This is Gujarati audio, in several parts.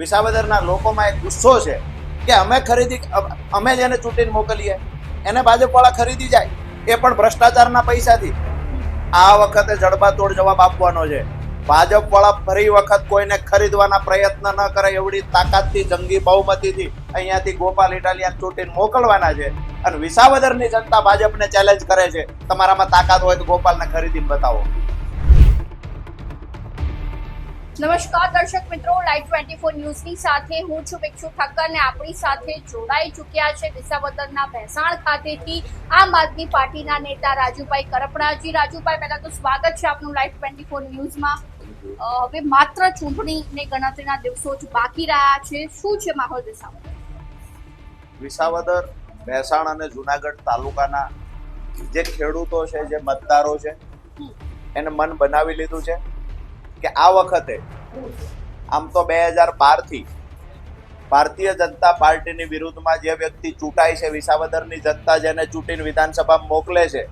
વિસાવદરના લોકોમાં એક ગુસ્સો છે કે અમે ખરીદી, અમે જેને ચૂંટીને મોકલીએ, એને ભાજપવાળા ખરીદી જાય, એ પણ ભ્રષ્ટાચારના પૈસાથી. આ વખતે જડબાતોડ જવાબ આપવાનો છે. ભાજપવાળા ફરી વખત કોઈને ખરીદવાના પ્રયત્ન ન કરે એવડી તાકાતથી, જંગી બહુમતીથી અહીંયાથી ગોપાલ ઇટાલિયન ચૂંટીને મોકલવાના છે અને વિસાવદરની જનતા ભાજપને ચેલેન્જ કરે છે. તમારામાં તાકાત હોય તો ગોપાલને ખરીદીને બતાવો. નમસ્કાર દર્શક મિત્રો. લાઈવ ટ્વેન્ટી ફોર ન્યૂઝની સાથે હું છું ભિક્ષુ ઠક્કર ને આપણી સાથે જોડાઈ ચૂક્યા છે વિસાવદરના ભેસાણ ખાતેથી આમ આદમી પાર્ટીના નેતા રાજુભાઈ કરપડાજી. રાજુભાઈ પહેલા તો સ્વાગત છે આપનું લાઈવ ટ્વેન્ટી ફોર ન્યૂઝમાં હવે માત્ર ચૂંટણીને ગણતરીના દિવસો જ બાકી રહ્યા છે. શું છે માહોલ વિસાવદર? વિસાવદર ભેસાણ અને જુનાગઢ તાલુકાના જે ખેડૂતો છે જે મતદારો છે એને મન બનાવી લીધું છે. કે આ વખતે આમ તો બે હજાર બારથી ભારતીય જનતા પાર્ટીની વિરુદ્ધમાં જે વ્યક્તિ ચૂંટાય છે, વિસાવદરની જનતા જેને ચૂંટીને વિધાનસભામાં મોકલે છે,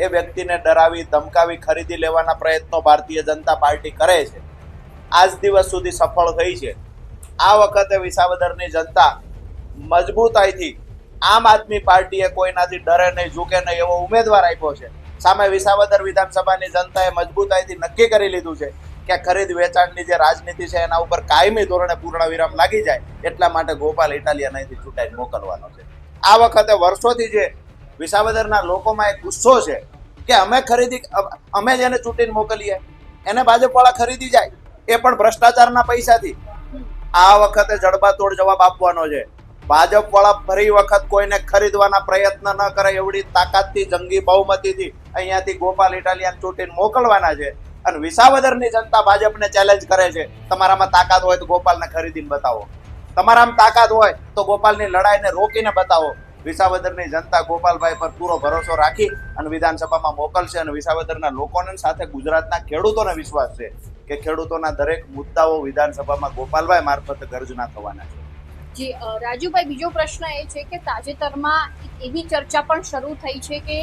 એ વ્યક્તિને ડરાવી, ધમકાવી, ખરીદી લેવાના પ્રયત્નો ભારતીય જનતા પાર્ટી કરે છે. આજ દિવસ સુધી સફળ થઈ છે. આ વખતે વિસાવદરની જનતા મજબૂતાઈથી આમ આદમી પાર્ટીએ કોઈનાથી ડરે નહીં, ઝૂકે નહીં એવો ઉમેદવાર આપ્યો છે. સામે વિસાવદર વિધાનસભાની જનતાએ મજબૂતાઈથી નક્કી કરી લીધું છે. કે ખરીદ વેચાણની જે રાજનીતિ છે એના ઉપર કાયમી ધોરણે પૂર્ણ વિરામ લાગી જાય એટલા માટે ગોપાલ ઇટાલિયન અહીંથી ચૂંટાઈને મોકલવાનો છે. આ વખતે વર્ષોથી જે વિસાવદરના લોકોમાં એક ગુસ્સો છે કે અમે ખરીદી, અમે જેને ચૂંટીને મોકલીએ, એને ભાજપવાળા ખરીદી જાય, એ પણ ભ્રષ્ટાચારના પૈસાથી. આ વખતે જડબાતોડ જવાબ આપવાનો છે. ભાજપ વાળા ફરી વખત કોઈને ખરીદવાના પ્રયત્ન ન કરે એવડી તાકાતથી, જંગી બહુમતીથી અહીંયાથી ગોપાલ ઇટાલિયન ચૂંટીને મોકલવાના છે. અને વિસાવદરની જનતા ભાજપને ચેલેન્જ કરે છે. તમારામાં તાકાત હોય તો ગોપાલને ખરીદીને બતાવો. તમારામાં તાકાત હોય તો ગોપાલની લડાઈને રોકીને બતાવો. વિસાવદરની જનતા ગોપાલભાઈ પર પૂરો ભરોસો રાખી અને વિધાનસભામાં મોકલશે અને વિસાવદરના લોકોને સાથે ગુજરાતના ખેડૂતોને વિશ્વાસ છે કે ખેડૂતોના દરેક મુદ્દાઓ વિધાનસભામાં ગોપાલભાઈ મારફતે ગર્જના થવાના છે. જી રાજુભાઈ, બીજો પ્રશ્ન એ છે કે તાજેતરમાં એવી ચર્ચા પણ શરૂ થઈ છે કે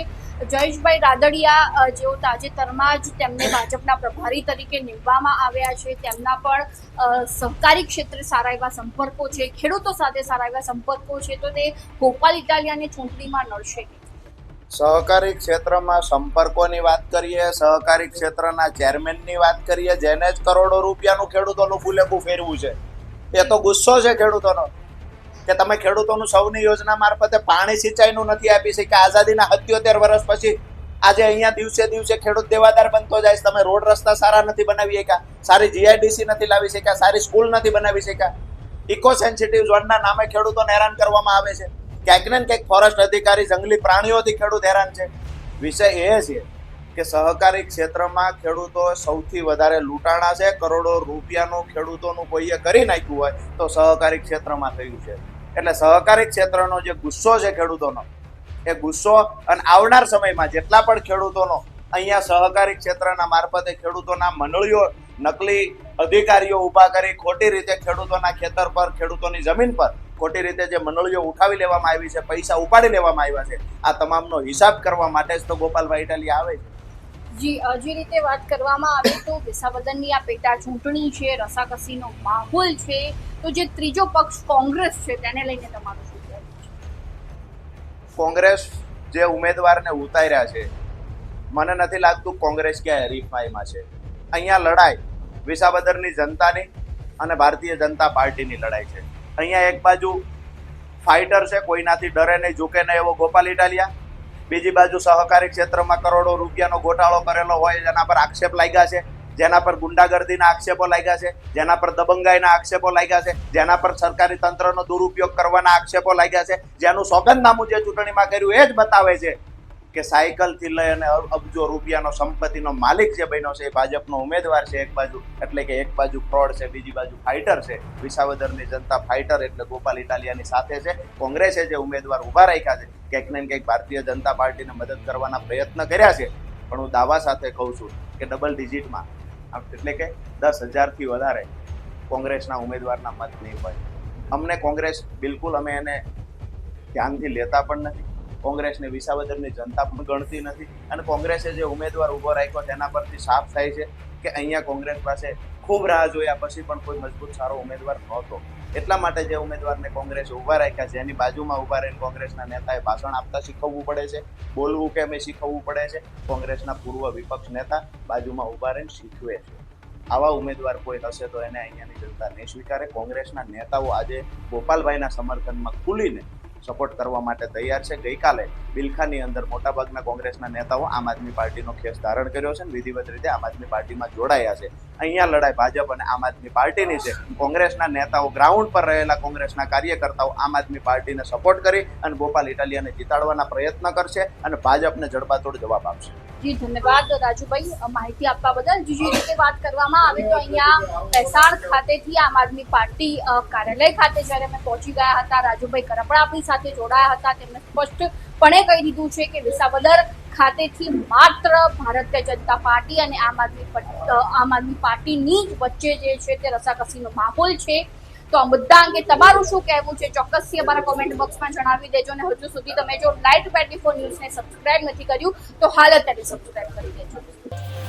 જયેશભાઈ રાદડિયા જેઓ તાજેતરમાં જ તેમને ભાજપના પ્રભારી તરીકે નિમવામાં આવ્યા છે, તેમના પણ સહકારી ક્ષેત્રે સારા એવા સંપર્કો છે, ખેડૂતો સાથે સારા એવા સંપર્કો છે, તો તે ગોપાલ ઇટાલિયાની ચૂંટણીમાં નડશે સહકારી ક્ષેત્રમાં સંપર્કોની વાત કરીએ, સહકારી ક્ષેત્રના ચેરમેનની વાત કરીએ, જેને જ કરોડો રૂપિયાનું ખેડૂતોનું ફૂલેકું ફેરવું છે. એ તો ગુસ્સો છે ખેડૂતોનો. કે તમે ખેડૂતોનું સૌની યોજના મારફતે પાણી સિંચાઈનું નથી આપી શક્યા. આઝાદીના સત્યોતેર વર્ષ પછી આજે અહીંયા દિવસે દિવસે ખેડૂત દેવાદાર બનતો જાય તમે રોડ રસ્તા સારા નથી બનાવી શક્યા. સારી જીઆઈડીસી નથી લાવી શક્યા. સારી સ્કૂલ નથી બનાવી શક્યા. ઇકો સેન્સિટિવ ઝોનના નામે ખેડૂતોને હેરાન કરવામાં આવે છે. ક્યાંક ને ક્યાંક ફોરેસ્ટ અધિકારી જંગલી પ્રાણીઓથી ખેડૂત હેરાન છે. વિષય એ છે કે સહકારી ક્ષેત્રમાં ખેડૂતો સૌથી વધારે લૂંટાણા છે. કરોડો રૂપિયાનું ખેડૂતોનું કોઈએ કરી નાખ્યું હોય તો સહકારી ક્ષેત્રમાં થયું છે. એટલે સહકારી ક્ષેત્રનો જે ગુસ્સો છે ખેડૂતોનો, એ ગુસ્સો અને આવનાર સમયમાં જેટલા પણ ખેડૂતોનો અહીંયા સહકારી ક્ષેત્રના મારફતે ખેડૂતોના મંડળીઓ, નકલી અધિકારીઓ ઊભા કરી ખોટી રીતે ખેડૂતોના ખેતર પર, ખેડૂતોની જમીન પર ખોટી રીતે જે મંડળીઓ ઉઠાવી લેવામાં આવી છે, પૈસા ઉપાડી લેવામાં આવ્યા છે, આ તમામનો હિસાબ કરવા માટે જ તો ગોપાલભાઈ ઇટાલી આવે છે. જી જે રીતે વાત કરવામાં આવે તો વિસાવદનની આ પેટા ચૂંટણી છે, રસાકસીનો માહોલ છે, તો જે ત્રીજો પક્ષ કોંગ્રેસ છે, તેને લઈને તમારું શું કોંગ્રેસ જે ઉમેદવારને ઉતાર્યા છે, મને નથી લાગતું કોંગ્રેસ ક્યાંય હરીફાઈમાં છે. અહીંયા લડાઈ વિસાવદરની જનતાની અને ભારતીય જનતા પાર્ટીની લડાઈ છે. અહીંયા એક બાજુ ફાઇટર છે, કોઈનાથી ડરે નહીં, ઝૂકે નહીં એવો ગોપાલ ઇટાલિયા. બીજી બાજુ સહકારી ક્ષેત્રમાં કરોડો રૂપિયાનો ગોટાળો કરેલો હોય, જેના પર આક્ષેપ લાગ્યા છે, જેના પર ગુંડાગર્દીના આક્ષેપો લાગ્યા છે, જેના પર દબંગાઈના આક્ષેપો લાગ્યા છે, જેના પર સરકારી તંત્રનો દુરુપયોગ કરવાના આક્ષેપો લાગ્યા છે, જેનું સોગંદનામું જે ચૂંટણીમાં કર્યું એ જ બતાવે છે કે સાયકલથી લઈ અને અબજો રૂપિયાનો સંપત્તિનો માલિક જે બન્યો છે એ ભાજપનો ઉમેદવાર છે એક બાજુ, એટલે કે એક બાજુ ફ્રોડ છે, બીજી બાજુ ફાઇટર છે. વિસાવદરની જનતા ફાઇટર એટલે ગોપાલ ઇટાલિયાની સાથે છે. કોંગ્રેસે જે ઉમેદવાર ઊભા રાખ્યા છે, ક્યાંક ને ક્યાંક ભારતીય જનતા પાર્ટીને મદદ કરવાના પ્રયત્ન કર્યા છે. પણ હું દાવા સાથે કહું છું કે ડબલ ડિજિટમાં એટલે કે દસ હજારથી વધારે કોંગ્રેસના ઉમેદવારના મત નહીં હોય. અમને કોંગ્રેસ બિલકુલ અમે એને ધ્યાનથી લેતા પણ નથી. કોંગ્રેસને વિસાવદરની જનતા પણ ગણતી નથી. અને કોંગ્રેસે જે ઉમેદવાર ઊભો રાખ્યો તેના પરથી સાફ થાય છે કે અહીંયા કોંગ્રેસ પાસે ખૂબ રાહ જોયા પછી પણ કોઈ મજબૂત સારો ઉમેદવાર નહોતો. એટલા માટે જે ઉમેદવારને કોંગ્રેસે ઊભા રાખ્યા છે, એની બાજુમાં ઊભા રહીને કોંગ્રેસના નેતાએ ભાષણ આપતા શીખવવું પડે છે, બોલવું કેમ એ શીખવવું પડે છે, કોંગ્રેસના પૂર્વ વિપક્ષ નેતા બાજુમાં ઊભા રહીને શીખવે છે. આવા ઉમેદવાર કોઈ હશે તો એને અહીંયાની જનતા નહીં સ્વીકારે. કોંગ્રેસના નેતાઓ આજે ગોપાલભાઈના સમર્થનમાં ખુલીને સપોર્ટ કરવા માટે તૈયાર છે. ગઈકાલે બિલખાની અંદર મોટાભાગના કોંગ્રેસના નેતાઓ આમ આદમી પાર્ટીનો ખેસ ધારણ કર્યો છે અને વિધિવત રીતે આમ આદમી પાર્ટીમાં જોડાયા છે. અહીંયા લડાઈ ભાજપ અને આમ આદમી પાર્ટીની છે. કોંગ્રેસના નેતાઓ ગ્રાઉન્ડ પર રહેલા કોંગ્રેસના કાર્યકર્તાઓ આમ આદમી પાર્ટીને સપોર્ટ કરી અને ગોપાલ ઇટાલિયાને જીતાડવાના પ્રયત્ન કરશે અને ભાજપને જડબાતોડ જવાબ આપશે. જી, ધન્યવાદ રાજુભાઈ. માહિતી આપવા બદલ. જીજી રીતે વાત કરવામાં આવે તો અહીંયા મહેસાણ ખાતેથી આમ આદમી પાર્ટી કાર્યાલય ખાતે જ્યારે અમે પહોંચી ગયા હતા, રાજુભાઈ કરપડા આપણી સાથે જોડાયા હતા. તેમણે સ્પષ્ટપણે કહી દીધું છે કે વિસાવદર ખાતેથી માત્ર ભારતીય જનતા પાર્ટી અને આમ આદમી આમ આદમી પાર્ટીની જ વચ્ચે જે છે તે રસાકસીનો માહોલ છે. તો આ મુદ્દા અંગે તમારું શું કહેવું છે? ચોક્કસથી અમારા કોમેન્ટ બોક્સમાં જણાવી દેજો અને હજુ સુધી તમે જો લાઈટ ટ્વેન્ટી ફોર ન્યૂઝને સબસ્ક્રાઇબ નથી કર્યું, તો હાલ અત્યારે સબસ્ક્રાઇબ કરી દેજો.